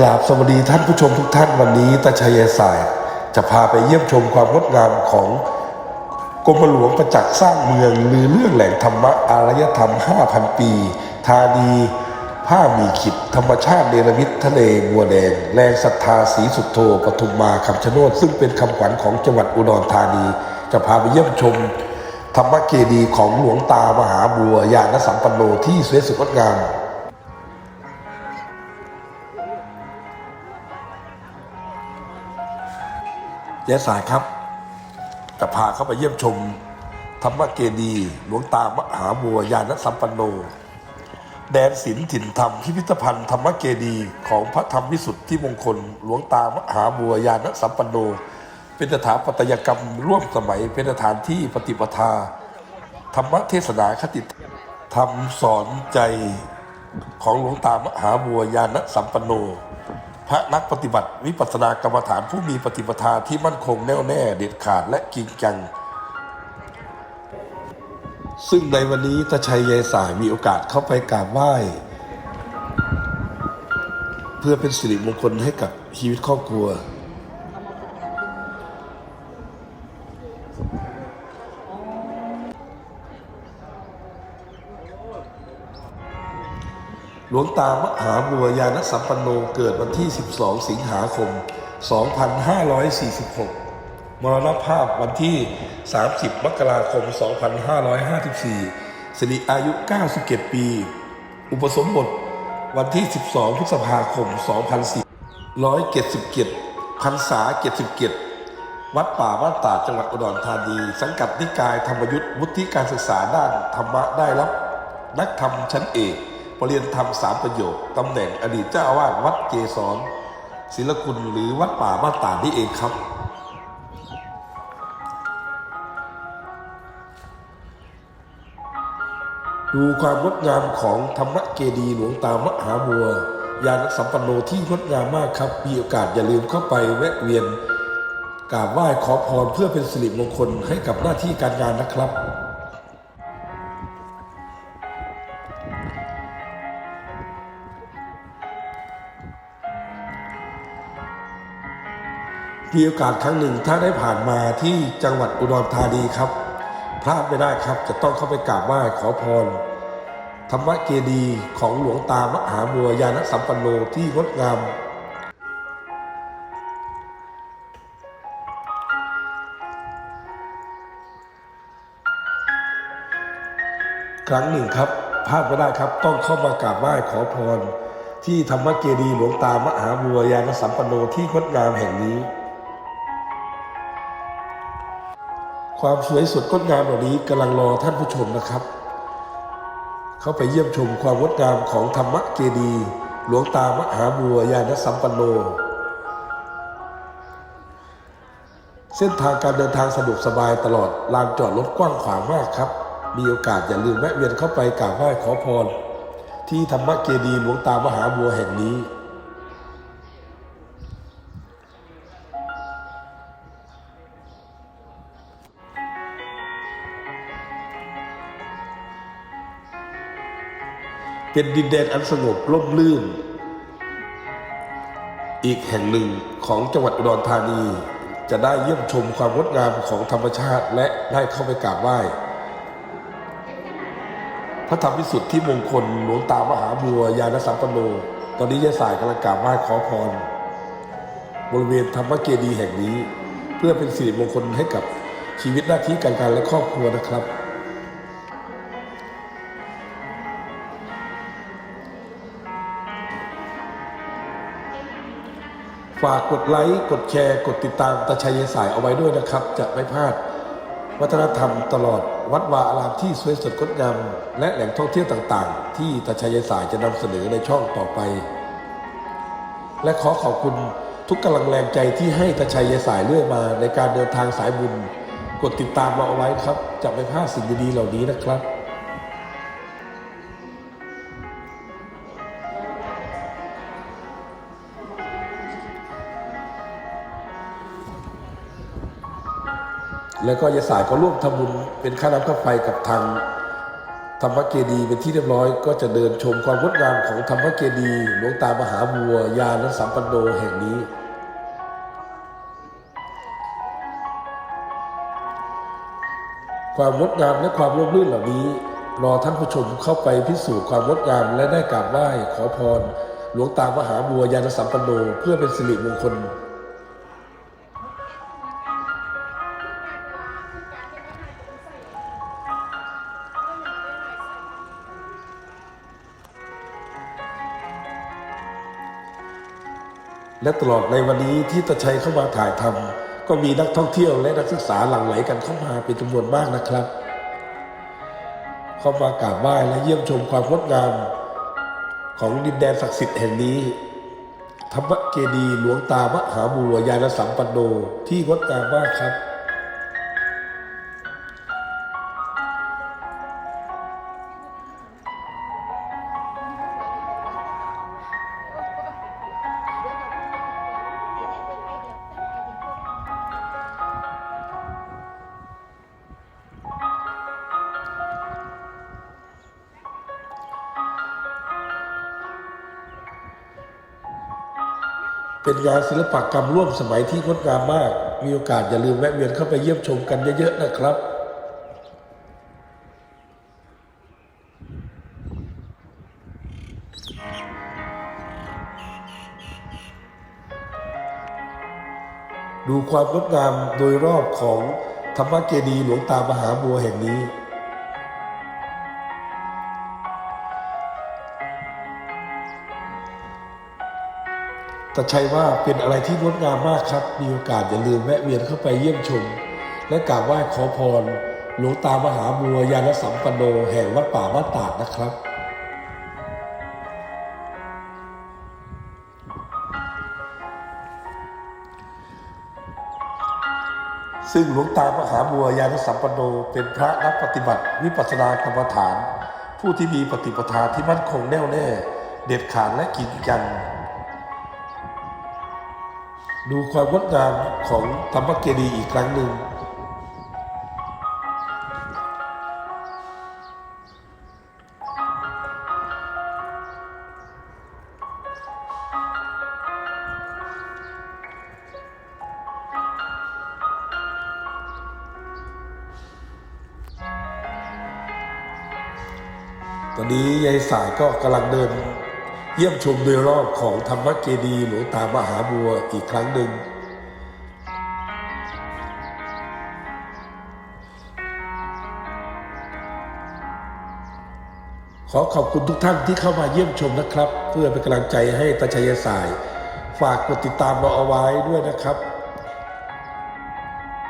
กราบสวัสดีท่านผู้ชมทุกท่านวันนี้ตาชัยสายจะพาไปเยี่ยมชมความงดงามของกรมหลวงประจักษ์สร้างเมืองลือเรื่องแหล่งธรรมะอารยธรรม 5,000 ปี ธานีผ้ามีขิด ธรรมชาติเนรมิตทะเลบัวแดง แรงศรัทธาสีสุดโทปทุมมาคำชะโนดซึ่งเป็นคำขวัญของจังหวัดอุดรธานี จะพาไปเยี่ยมชม ธรรมเกดีของหลวงตามหาบัวยานสัมปันโนที่สวยสุดงดงาม เจ๊สายครับ จะพาเข้าไปเยี่ยมชมธรรมเกดีหลวงตามหาบัวยานสัมปันโน แดนศิลป์ถิ่นธรรมพิพิธภัณฑ์ธรรมเกดีของพระธรรมวิสุทธิมงคล หลวงตามหาบัวยานสัมปันโน เป็นสถาปัตยกรรมร่วมสมัยเป็นสถานที่ปฏิปทา ธรรมเทศนาคติธรรมสอนใจของหลวงตามหาบัวยานสัมปันโน พระนักปฏิบัติวิปัสสนากรรมฐานผู้มีปฏิปทาที่มั่นคงแน่วแน่เด็ดขาดและจริงจัง ซึ่งในวันนี้ตาชัยยายสายมีโอกาสเข้าไปกราบไหว้ เพื่อเป็นสิริมงคลให้กับชีวิตครอบครัว หลวงตามหาบัวยานสัมปันโนเกิดวันที่ 12 สิงหาคม 2546 มรณภาพวันที่ 30 มกราคม 2554 สิริอายุ 97 ปี อุปสมบทวันที่ 12 พฤษภาคม 2477พรรษา 77 วัดป่าบ้านตาจังหวัดอุดรธานี สังกัดนิกายธรรมยุทธ์วุฒิการศึกษาด้านธรรมะได้รับ นักธรรมชั้นเอก ปรริญญาธรรมสามประโยคตำแหน่งอดีตเจ้าอาวาสวัดเกศรศิลคุณหรือวัดป่าบ้านตาดนี่เองครับ ดูความงดงามของธรรมเกดีหลวงตามหาบัวยานสัมปันโนที่งดงามมากครับมีโอกาสอย่าลืมเข้าไปแวะเวียนกราบไหว้ขอพรเพื่อเป็นสิริมงคลให้กับหน้าที่การงานนะครับ มีโอกาสครั้งหนึ่งถ้าได้ผ่านมาที่จังหวัดอุดรธานีครับ พลาดไม่ได้ครับจะต้องเข้าไปกราบไหว้ขอพร ธรรมเกดีย์ของหลวงตามหาบัวยานสัมปันโนที่งดงามครั้งหนึ่งครับพลาดไม่ได้ครับต้องเข้ามากราบไหว้ขอพร ที่ธรรมเกดีย์หลวงตามหาบัวยานสัมปันโนที่งดงามแห่งนี้ ความสวยสดงดงามเหล่านี้กำลังรอท่านผู้ชมนะครับ เข้าไปเยี่ยมชมความงดงามของธรรมเจดีหลวงตามหาบัวยานสัมปันโน เส้นทางการเดินทางสะดวกสบายตลอดลานจอดรถกว้างขวางมากครับ มีโอกาสอย่าลืมแวะเวียนเข้าไปกราบไหว้ขอพร ที่ธรรมเจดีหลวงตามหาบัวแห่งนี้ เป็นดินแดนอันสงบร่มรื่น อีกแห่งหนึ่งของจังหวัดอุดรธานี จะได้เยี่ยมชมความงดงามของธรรมชาติและได้เข้าไปกราบไหว้พระธรรมวิสุทธิมงคลหลวงตามหาบัวยานสัมปันโน ตอนนี้ยาสายกำลังกราบไหว้ขอพร บริเวณธรรมเกดีแห่งนี้ เพื่อเป็นสิริมงคลให้กับชีวิตหน้าที่การงานและครอบครัวนะครับ ฝากกดไลค์ กดแชร์ กดติดตามตาชัยสายเอาไว้ด้วยนะครับ จะไม่พลาด วัฒนธรรมตลอดวัดวาอารามที่สวยสดงดงามและแหล่งท่องเที่ยวต่างๆ ที่ตาชัยสายจะนำเสนอในช่องต่อไป และขอขอบคุณทุกกำลังแรงใจที่ให้ตาชัยสายเรื่อยมา ในการเดินทางสายบุญ กดติดตามเราเอาไว้ครับ จะไม่พลาดสิ่งดีๆเหล่านี้นะครับ แล้วก็ยาสายก็ร่วมทำบุญเป็นค่าน้ำค่าไฟกับทางธรรมเกดีย์เป็นที่เรียบร้อย ก็จะเดินชมความงดงามของธรรมเกดีย์หลวงตามหาบัวยานสัมปันโนแห่งนี้ ความงดงามและความร่มรื่นเหล่านี้ รอท่านผู้ชมเข้าไปพิสูจน์ความงดงามและได้กราบไหว้ขอพร หลวงตามหาบัวยานสัมปันโนเพื่อเป็นสิริมงคล และตลอดในวันนี้ที่ตาชัยเข้ามาถ่ายทำก็มีนักท่องเที่ยวและนักศึกษาหลั่งไหลกันเข้ามาเป็นจำนวนมากนะครับ เข้ามากราบไหว้และเยี่ยมชมความงดงาม ของดินแดนศักดิ์สิทธิ์แห่งนี้ธรรมเกดีหลวงตามหาบัวยานสัมปันโนที่งดงามมากครับ เป็นงานศิลปกรรมร่วมสมัยที่งดงามมาก มีโอกาสอย่าลืมแวะเวียนเข้าไปเยี่ยมชมกันเยอะๆนะครับดูความงดงามโดยรอบของธรรมเกดีหลวงตามหาบัวแห่งนี้ แต่ชัยว่าเป็นอะไรที่งดงามมากครับ มีโอกาสอย่าลืมแวะเวียนเข้าไปเยี่ยมชม และกราบไหว้ขอพรหลวงตามหาบัวยานสัมปันโนแห่งวัดป่าบ้านตาดนะครับซึ่งหลวงตามหาบัวยานสัมปันโนเป็นพระนักปฏิบัติวิปัสสนากรรมฐาน ผู้ที่มีปฏิปทาที่มั่นคงแน่วแน่ เด็ดขาดและกินกัน ดูความงดงามของธรรมเกดีอีกครั้งหนึ่ง ตอนนี้ยายสายก็กำลังเดิน เยี่ยมชมโดยรอบของธรรมเกดีหลวงตามหาบัวอีกครั้งหนึ่ง ขอขอบคุณทุกท่านที่เข้ามาเยี่ยมชมนะครับ เพื่อเป็นกำลังใจให้ตาชัยสาย ฝากกดติดตามเราเอาไว้ด้วยนะครับ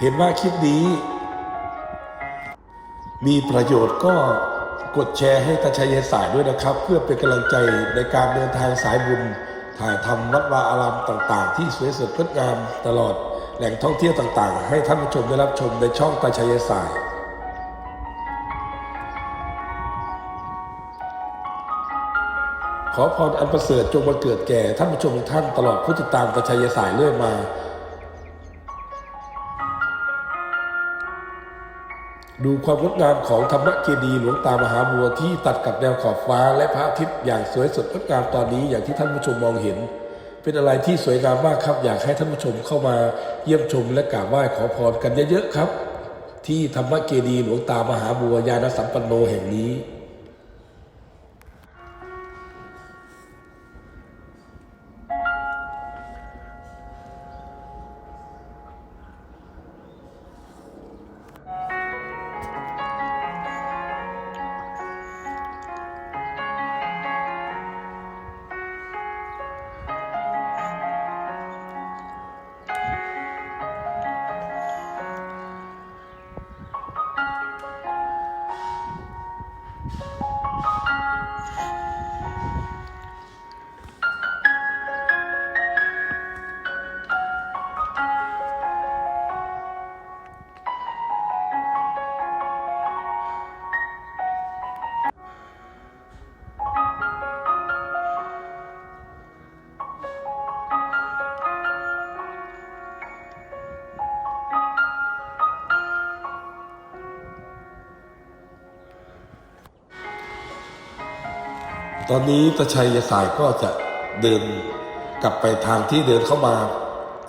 เห็นว่าคลิปนี้ มีประโยชน์ก็ กดแชร์ให้ตาชัยสายด้วยนะครับ เพื่อเป็นกำลังใจในการเดินทางสายบุญ ถ่ายทำวัดวาอารามต่างๆ ที่สวยสดงดงามตลอดแหล่งท่องเที่ยวต่างๆ ให้ท่านผู้ชมได้รับชมในช่องตาชัยสายขอพรอันประเสริฐจงมาเกิดแก่ท่านผู้ชมทุกท่านตลอดผู้ติดตามตาชัยสายเรื่อยมา ดูความงดงามของธรรมเจดีหลวงตามหาบัวที่ตัดกับแนวขอบฟ้า และพระอาทิตย์อย่างสวยสดงดงามตอนนี้อย่างที่ท่านผู้ชมมองเห็น เป็นอะไรที่สวยงามมากครับอยากให้ท่านผู้ชมเข้ามาเยี่ยมชมและกราบไหว้ขอพรกันเยอะๆครับ ที่ธรรมเจดีหลวงตามหาบัวยานสัมปันโนแห่งนี้ ตอนนี้ตาชัยยสายก็จะเดินกลับไปทางที่เดินเข้ามา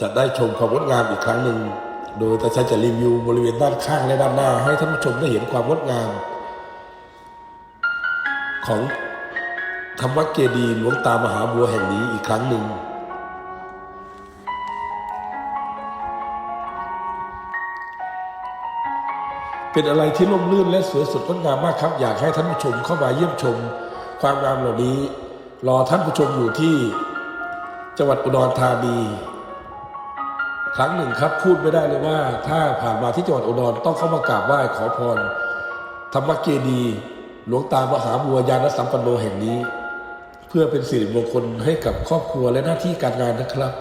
จะได้ชมความงดงามอีกครั้งหนึ่ง โดยตาชัยจะรีวิวบริเวณด้านข้างและด้านหน้า ให้ท่านผู้ชมได้เห็นความงดงาม ของธรรมเกดีหลวงตามหาบัวแห่งนี้อีกครั้งหนึ่ง เป็นอะไรที่ร่มรื่นและสวยสดงดงามมากครับ อยากให้ท่านผู้ชมเข้ามาเยี่ยมชม ความงามเหล่านี้ รอท่านผู้ชมอยู่ที่จังหวัดอุดรธานีครั้งหนึ่งครับพูดไม่ได้เลยว่า ถ้าผ่านมาที่จังหวัดอุดรต้องเข้ามากราบไหว้ขอพรธรรมเกดีหลวงตามหาบัวยานสัมปันโนแห่งนี้ เพื่อเป็นสิริมงคลให้กับครอบครัวและหน้าที่การงานนะครับ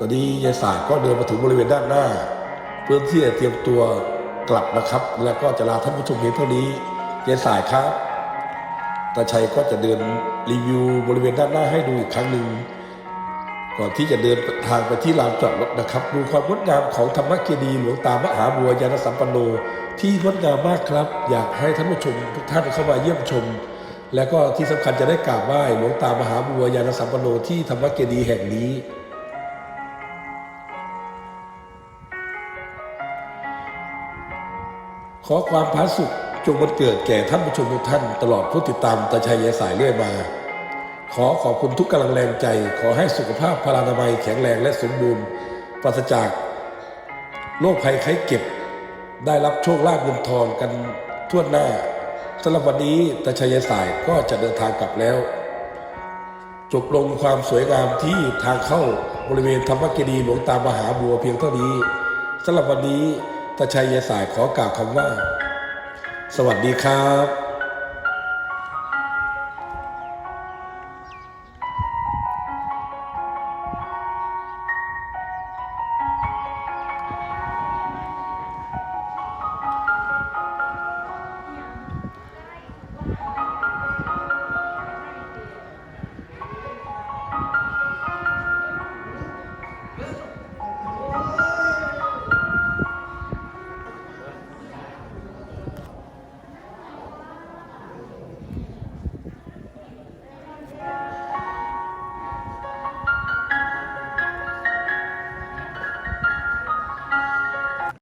ตอนนี้ยายสายก็เดินมาถึงบริเวณด้านหน้า เพื่อที่จะเตรียมตัวกลับนะครับ แล้วก็จะลาท่านผู้ชมเพียงเท่านี้ยายสายครับตาชัยก็จะเดินรีวิวบริเวณด้านหน้าให้ดูอีกครั้งหนึ่งก่อนที่จะเดินทางไปที่ลานจอดรถนะครับ ดูความงดงามของธรรมเกดีย์หลวงตามหาบัวยานสัมปันโนที่งดงามมากครับ อยากให้ท่านผู้ชมทุกท่านเข้ามาเยี่ยมชม และก็ที่สำคัญจะได้กราบไหว้หลวงตามหาบัวยานสัมปันโนที่ธรรมเกดีย์แห่งนี้ ขอความผาสุขจงบันเกิดแก่ท่านผู้ชมทุกท่าน ตลอดผู้ติดตามตาชัยยายสายเรื่อยมา ขอขอบคุณทุกกำลังแรงใจ ขอให้สุขภาพพลานามัยแข็งแรงและสมบูรณ์ ปราศจากโรคภัยไข้เจ็บ ได้รับโชคลาภเงินทองกันทั่วหน้าสำหรับวันนี้ตาชัยยายสายก็จะเดินทางกลับแล้ว จบลงความสวยงามที่ทางเข้าบริเวณธรรมเกดีหลวงตามหาบัวเพียงเท่านี้สำหรับวันนี้ ตาชัยยายสายขอกล่าวคำว่า สวัสดีครับ